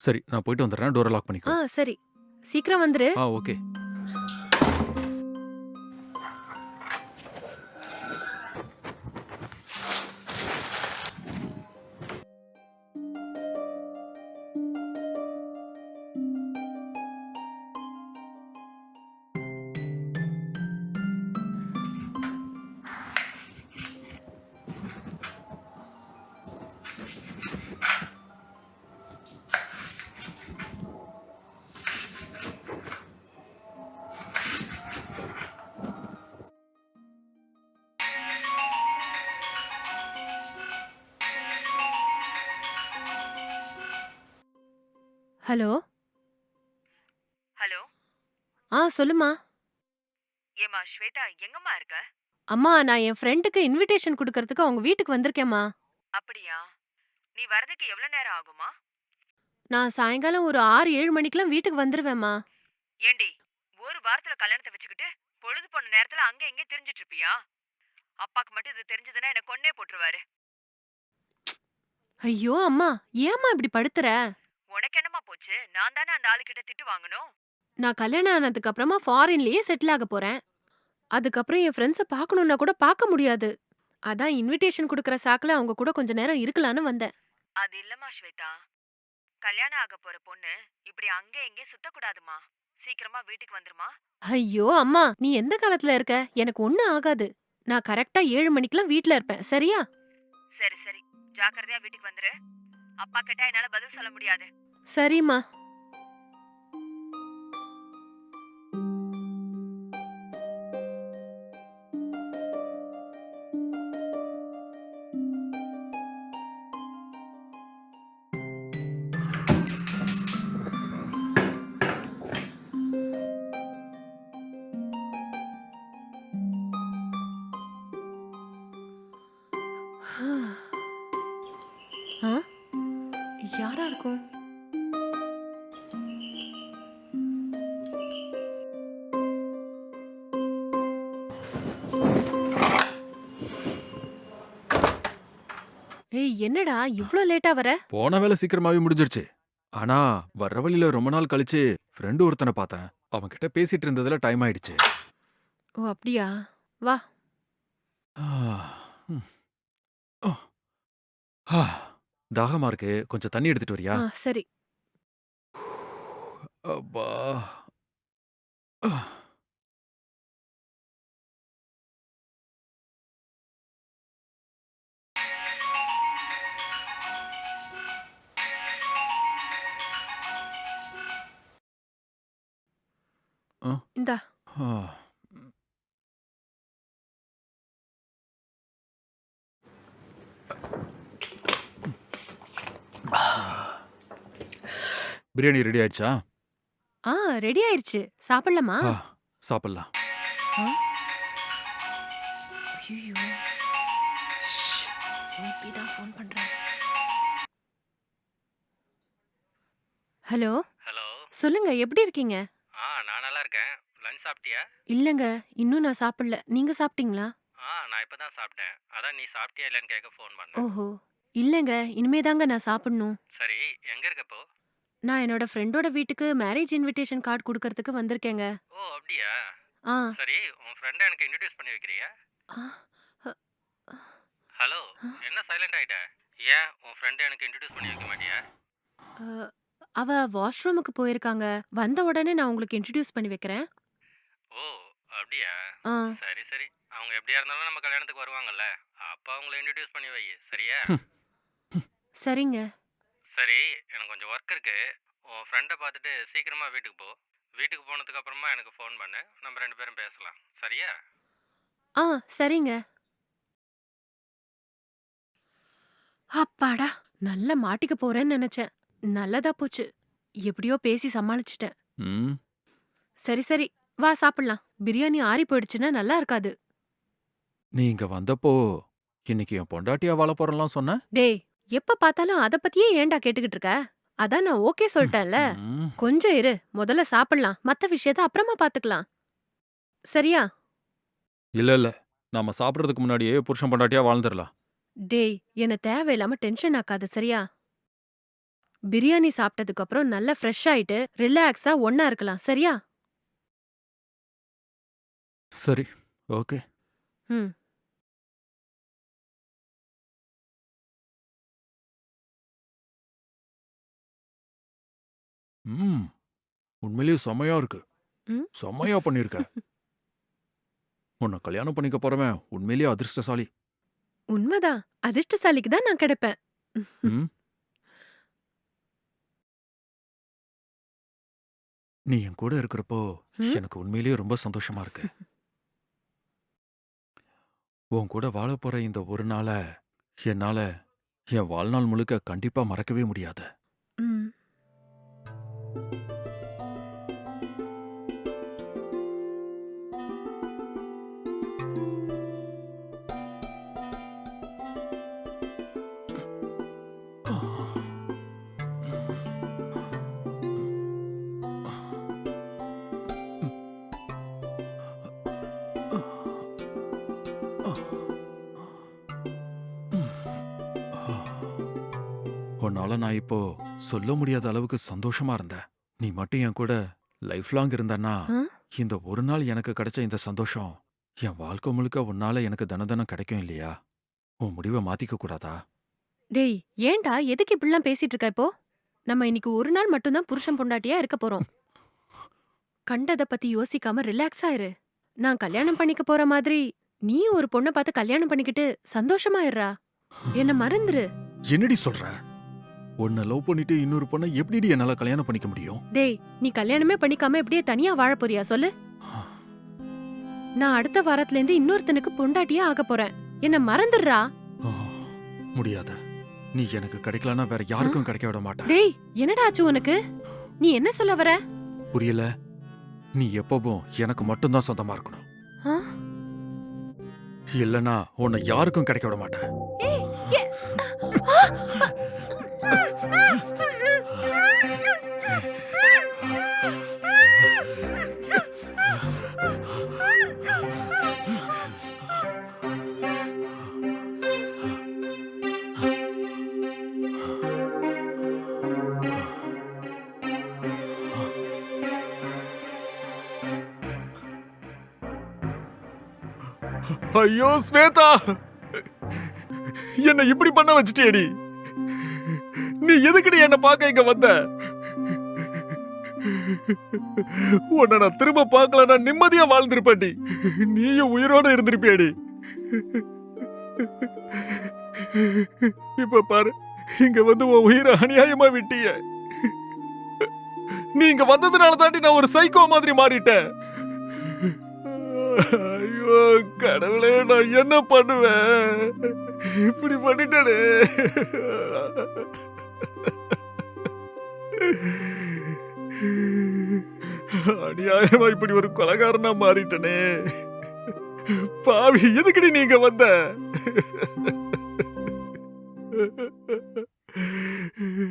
சரி நான் போயிட்டு வந்துடுறேன். டோரை லாக் ஆ பண்ணிக்கோ சரி. சீக்கிரம் வந்துரு. ஆ ஓகே. ஹலோ? ஹலோ? ஆ சொல்லுமா ஏமா ஸ்வேதா எங்கம்மா இருக்க? அம்மா நான் என் ஃப்ரெண்டுக்கு இன்விடேஷன் கொடுக்கறதுக்கு அவங்க வீட்டுக்கு வந்திருக்கேம்மா. அப்படியா? நீ வரதுக்கு எவ்வளவு நேரம் ஆகுமா நான் சாயங்காலம் ஒரு ஆறு ஏழு மணிக்கெல்லாம் வீட்டுக்கு வந்துருவேம்மா. ஏண்டி ஒரு வாரத்துல கல்யாணத்தை வச்சுக்கிட்டு பொழுது போன நேரத்துல அங்க எங்க தெரிஞ்சிட்டு இருப்பியா? அப்பாக்கு மட்டும் இது தெரிஞ்சதுன்னா என்ன கொன்னே போட்டுருவாரு. ஐயோ அம்மா ஏம்மா இப்படி படுத்துற? உனக்கு என்னமா போச்சு? நான் தானே அந்த ஆளுகிட்ட திட்டு வாங்கணும்? நான் கல்யாணம் ஆனதுக்கு அப்புறமா ஃபாரின்லயே செட்டில் ஆக போறேன். அதுக்கப்புறம் என் ஃப்ரெண்ட்ஸை பார்க்கணும்னா கூட பார்க்க முடியாது. அதான் இன்விடேஷன் கொடுக்கற சாக்குல அவங்க கூட கொஞ்ச நேரம் இருக்கலான்னு வந்தேன். அது இல்லம்மா ஸ்வேதா. கல்யாணம் ஆக போற பொண்ணு இப்படி அங்க எங்கே சுத்தக்கூடாதுமா சீக்கிரமா வீட்டுக்கு வந்துருமா ஐயோ அம்மா நீ எந்த காலத்துல இருக்க? எனக்கு ஒண்ணும் ஆகாது. நான் கரெக்டா ஏழு மணிக்கெல்லாம் வீட்ல இருப்பேன். சரியா? சரி சரி. ஜாக்கிரதையா வீட்டுக்கு வந்துரு. அப்பா கிட்ட என்னால பதில் சொல்ல முடியாது. சரிம்மா. யாரா இருக்கும் ஏய் என்னடா இவ்ளோ லேட்டா வர? போன வேலை சீக்கிரமாவே முடிஞ்சிருச்சு. ஆனா வர்ற வழியில ரொம்ப நாள் கழிச்சு ஃப்ரெண்டு ஒருத்தனை பார்த்தேன். அவன் கிட்ட பேசிட்டு இருந்ததுல டைம் ஆயிடுச்சு. ஓ அப்படியா? வா. ஆ, ம். ஆ. ஆ, தாகமா இருக்கு. கொஞ்சம் தண்ணி எடுத்துட்டு வரியா? ஆ சரி. அப்பா ஆ. இந்தா. ஆ. பிரியாணி ரெடி ஆயிடுச்சா? ஆ ரெடி ஆயிருச்சு சாப்பிடலாமா? ஆ, சாப்பிடலாம். ஐயோ தான் ஃபோன் பண்றேன் ஹலோ? ஹலோ? சொல்லுங்க எப்படி இருக்கீங்க? ஆ நான் நல்லா இருக்கேன். லஞ்ச் சாப்பிட்டியா? இல்லங்க இன்னும் நான் சாப்பிடல. நீங்க சாப்பிட்டீங்களா? ஆ நான் இப்போ தான் சாப்பிட்டேன். அதான் நீ சாப்பிட்டியா இல்லைன்னு கேட்க ஃபோன் பண்ணேன். ஓஹோ. இல்லங்க இனிமே தாங்க நான் சாப்பிடணும். சரி எங்கே இருக்க இப்போ? நான் என்னோட ஃப்ரெண்டோட வீட்டுக்கு மேரேஜ் இன்விடேஷன் கார்டு கொடுக்கறதுக்கு வந்திருக்கேங்க. ஓ அப்படியா? ஆ. சரி உன் ஃப்ரெண்டை எனக்கு இன்ட்ரடியூஸ் பண்ணி வைக்கிறியா? ஆ, ஹலோ என்ன சைலண்ட் ஆயிட்ட? ஏன் உன் ஃப்ரெண்டை எனக்கு இன்ட்ரடியூஸ் பண்ணி வைக்க மாட்டியா? அ, அவ வாஷ்ரூமுக்கு போயிருக்காங்க. வந்த உடனே நான் உங்களுக்கு இன்ட்ரடியூஸ் பண்ணி வைக்கிறேன். ஓ அப்படியா? ஆ. சரி சரி. அவங்க எப்படியா இருந்தாலும் நம்ம கல்யாணத்துக்கு வருவாங்கல்ல. அப்போ அவங்கள இன்ட்ரடியூஸ் பண்ணி வை சரியா? சரிங்க. சரி எனக்கு கொஞ்சம் ஒர்க் இருக்கு. உன் ஃப்ரெண்டை பார்த்துட்டு சீக்கிரமா வீட்டுக்கு போ. வீட்டுக்கு போனதுக்கு அப்புறமா எனக்கு ஃபோன் பண்ணு. நம்ம ரெண்டு பேரும் பேசலாம். சரியா? ஆ சரிங்க. அப்பாடா நல்லா மாட்டிக்க போறேன்னு நினைச்சேன். நல்லதா போச்சு. எப்படியோ பேசி சமாளிச்சிட்டேன். ம். சரி சரி. வா சாப்பிடலாம். பிரியாணி ஆறி போயிடுச்சுன்னா நல்லா இருக்காது. நீ இங்க வந்தப்போ இன்னைக்கு என் பொண்டாட்டியா வாழ போறலாம் சொன்ன? டேய் எப்ப பார்த்தாலும் அத பத்தியே ஏன்டா கேட்டுக்கிட்டு இருக்க? அதான் நான் ஓகே சொல்லிட்டேன்ல. ம், கொஞ்சம் இரு முதல்ல சாப்பிடலாம். மத்த விஷயத்த அப்புறமா பாத்துக்கலாம் சரியா? இல்ல இல்ல. நாம சாப்பிடுறதுக்கு முன்னாடியே புருஷன் பொண்டாட்டியா வாழ்ந்துடலாம். டேய் என்ன தேவையில்லாம டென்ஷன் ஆக்காத சரியா? பிரியாணி சாப்பிட்டதுக்கு அப்புறம் நல்லா ஃப்ரெஷ் ஆயிட்டு ரிலாக்ஸா ஒண்ணா இருக்கலாம் சரியா? சரி ஓகே. ம். ம். உண்மையிலேயே செமையா இருக்கு. ம். செமையா பண்ணிருக்க உன்னை கல்யாணம் பண்ணிக்க போறவன் உண்மையிலேயே அதிர்ஷ்டசாலி. உண்மைதான். அதிர்ஷ்டசாலிக்கு தான் நான் கிடைப்பேன். ம். நீ என் கூட இருக்கிறப்போ ம். எனக்கு உண்மையிலேயே ரொம்ப சந்தோஷமா இருக்கு. உன் கூட வாழ போற இந்த ஒரு நாள என்னால என் வாழ்நாள் முழுக்க கண்டிப்பா மறக்கவே முடியாது. உன்னால நான் இப்போ சொல்ல முடியாத அளவுக்கு சந்தோஷமா இருந்தேன். நீ மட்டும் என் கூட லைஃப் லாங் இருந்தன்னா ஆ? இந்த ஒரு நாள் எனக்கு கிடைச்ச இந்த சந்தோஷம் என் வாழ்க்கை முழுக்க உன்னால எனக்கு தினம் கிடைக்கும் இல்லையா? உன் முடிவை மாத்திக்க கூடாதா? டேய் ஏன்டா எதுக்கு இப்படிலாம் பேசிட்டு இருக்க இப்போ? நம்ம இன்னைக்கு ஒரு நாள் மட்டும்தான் புருஷன் பொண்டாட்டியா இருக்க போறோம். கண்டத பத்தி யோசிக்காம ரிலாக்ஸா இரு. நான் கல்யாணம் பண்ணிக்க போற மாதிரி நீ ஒரு பொண்ணை பார்த்து கல்யாணம் பண்ணிக்கிட்டு சந்தோஷமா இருடா. என்ன மறந்துரு. என்னடி சொல்ற? உன்னை லவ் பண்ணிட்டு இன்னொரு பொண்ணை எப்படிடி என்னால கல்யாணம் பண்ணிக்க முடியும்? டேய் நீ கல்யாணமே பண்ணிக்காம எப்படியே தனியா வாழ போறியா? சொல்லு. நான் அடுத்த வாரத்துல இருந்து இன்னொருத்தனுக்கு பொண்டாட்டியா ஆக போறேன். என்ன மறந்துடுறா. ஆ, முடியாது. நீ எனக்கு கிடைக்கலன்னா வேற யாருக்கும் கிடைக்க விட மாட்டேன் டேய் என்னடா ஆச்சு உனக்கு? நீ என்ன சொல்ல வர? புரியல. நீ எப்பவும் எனக்கு மட்டும்தான் சொந்தமா இருக்கணும். ஆ? இல்லனா உன்னை யாருக்கும் கிடைக்க விட மாட்டேன் ஏய், ஏ- ஐயோ ஸ்வேதா! என்ன இப்படி பண்ண வச்சுட்டேடி நீ எதுக்குடி என்ன பார்க்க இங்க வந்த? உன்னை நான் திரும்ப பார்க்கலன்னா நிம்மதியா வாழ்ந்திருப்பேன்டி. நீயும் உயிரோட இருந்திருப்பியடி. இப்ப பாரு இங்க வந்து உன் உயிரை அநியாயமா விட்டிய. நீ இங்க வந்ததுனால தாண்டி நான் ஒரு சைக்கோ மாதிரி மாறிட்டேன். ஐயோ கடவுளே நான் என்ன பண்ணுவேன்? இப்படி பண்ணிட்டேனே. அநியாயமா இப்படி ஒரு கொலகாரனா மாறிட்டனே. பாவி எதுக்கடி நீங்க வந்த?